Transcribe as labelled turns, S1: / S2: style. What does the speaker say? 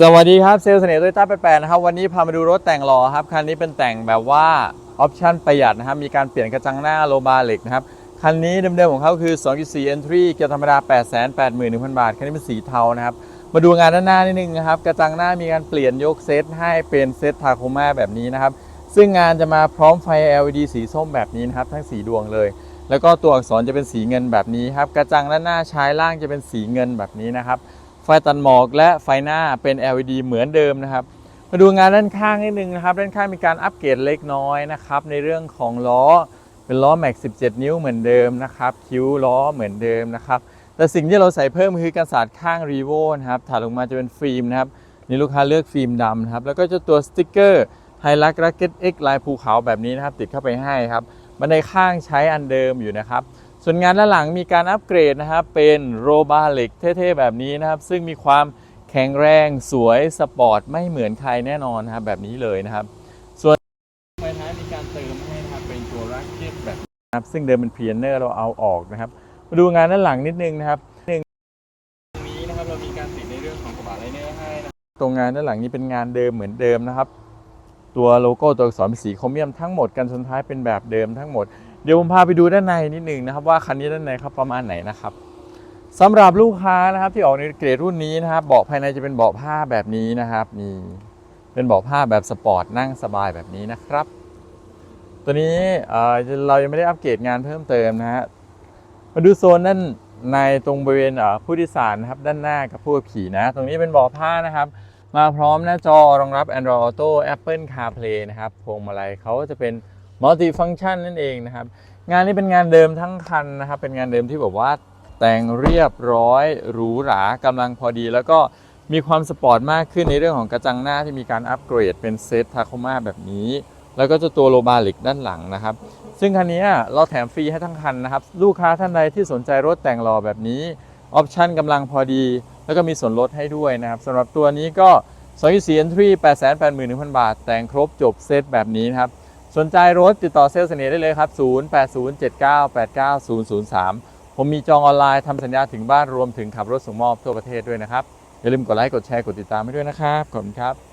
S1: สวัสดีครับเซลล์เสน่ห์โตยต้าแปดนะครับ วันนี้พามาดูรถแต่งหล่อครับ คันนี้เป็นแต่งแบบว่าออปชั่นประหยัดนะครับ มีการเปลี่ยนกระจังหน้าโลบาเหล็กนะครับ คันนี้เดิมๆของเขาคือ 2.4 Entry เกียร์ธรรมดา 881,000 บาท คันนี้เป็นสีเทานะครับ มาดูงานด้านหน้านิดนึงนะครับ กระจังหน้ามีการเปลี่ยนยกเซตให้เป็นเซตทาโคมาแบบนี้นะครับ ซึ่งงานจะมาพร้อมไฟ LED สีส้มแบบนี้นะครับ ทั้งสีดวงเลย แล้วก็ตัวอักษรจะเป็นสีเงินแบบนี้ครับ กระจังด้านหน้าชายล่างจะเป็นสีเงินแบบนี้นะครับ ไฟตัดหมอกและไฟหน้าเป็น LED เหมือนเดิมนะครับ มาดูงานด้านข้างนิดนึงนะครับ ด้านข้างมีการอัปเกรดเล็กน้อยนะครับ ในเรื่องของล้อเป็นล้อแม็ก17 นิ้วเหมือนเดิมนะครับ คิ้วล้อเหมือนเดิมนะครับ แต่สิ่งที่เราใส่เพิ่มคือกันศาสตร์ข้างรีโวนะครับถัดลงมาจะเป็นฟิล์มนะครับนี่ลูกค้าเลือกฟิล์มดำนะครับ แล้วก็จะตัวสติ๊กเกอร์ไฮลักรักเก็ตเอ็กลายภูเขาแบบนี้นะครับ ติดเข้าไปให้ครับบันไดข้างใช้อันเดิมอยู่นะครับ ส่วนงานด้านหลังมีการอัปเกรดนะครับ เป็นโรบาเหล็กเท่ๆแบบนี้นะครับ ซึ่งมีความแข็งแรงสวยสปอร์ตไม่เหมือนใครแน่นอนนะครับแบบนี้เลยนะครับ ส่วนไฟท้ายมีการเติมให้นะครับเป็นตัวรักเก็ตแบบนี้นะครับซึ่งเดิมเป็นพรีเนอร์เราเอาออกนะครับ มาดูงานด้านหลังนิดนึงนะครับหนึ่งตรงนี้นะครับเรามีการติดในเรื่องของกระบะไลเนอร์ให้นะตรงงานด้านหลังนี้เป็นงานเดิมเหมือนเดิมนะครับ ตัวโลโก้ตัวอักษรเป็นสีโครเมียมทั้งหมดกันชนท้ายเป็นแบบเดิมทั้งหมด เดี๋ยวผมพาไปดูด้านในนิดหนึ่งนะครับ ว่าคันนี้ด้านในครับประมาณไหนนะครับสำหรับลูกค้านะครับที่ออกในเกรดรุ่นนี้นะครับเบาะภายในจะเป็นเบาะผ้าแบบนี้นะครับนี่เป็นเบาะผ้าแบบสปอร์ตนั่งสบายแบบนี้นะครับ ตัวนี้เรายังไม่ได้อัปเกรดงานเพิ่มเติมนะฮะมาดูโซนด้านในตรงบริเวณผู้โดยสารนะครับด้านหน้ากับผู้ขับขี่นะ ตรงนี้เป็นเบาะผ้านะครับ มาพร้อมหน้าจอรองรับ Android Auto Apple CarPlay นะครับพวงมาลัยเขาจะเป็น Multi Function นั่นเองนะครับ งานนี้เป็นงานเดิมทั้งคันนะครับ เป็นงานเดิมที่แบบว่าแต่งเรียบร้อยหรูหรากำลังพอดี แล้วก็มีความสปอร์ตมากขึ้นในเรื่องของกระจังหน้าที่มีการอัปเกรดเป็นเซตทาโคมาแบบนี้ แล้วก็จะตัวโลบาลิกด้านหลังนะครับ ซึ่งคันนี้เราแถมฟรีให้ทั้งคันนะครับ ลูกค้าท่านใดที่สนใจรถแต่งหล่อแบบนี้ออปชั่นกำลังพอดี แล้วก็มีส่วนลดให้ด้วยนะครับสำหรับตัวนี้ก็2 4 Entry 881,000 บาท แต่งครบจบเซตแบบนี้นะครับ สนใจรถติดต่อเซลล์เสน่ห์ได้เลยครับ 0807989003 ผมมีจองออนไลน์ทำสัญญาถึงบ้านรวมถึงขับรถส่งมอบทั่วประเทศด้วยนะครับ อย่าลืมกดไลค์ กดแชร์ กดติดตามให้ด้วยนะครับ ขอบคุณครับ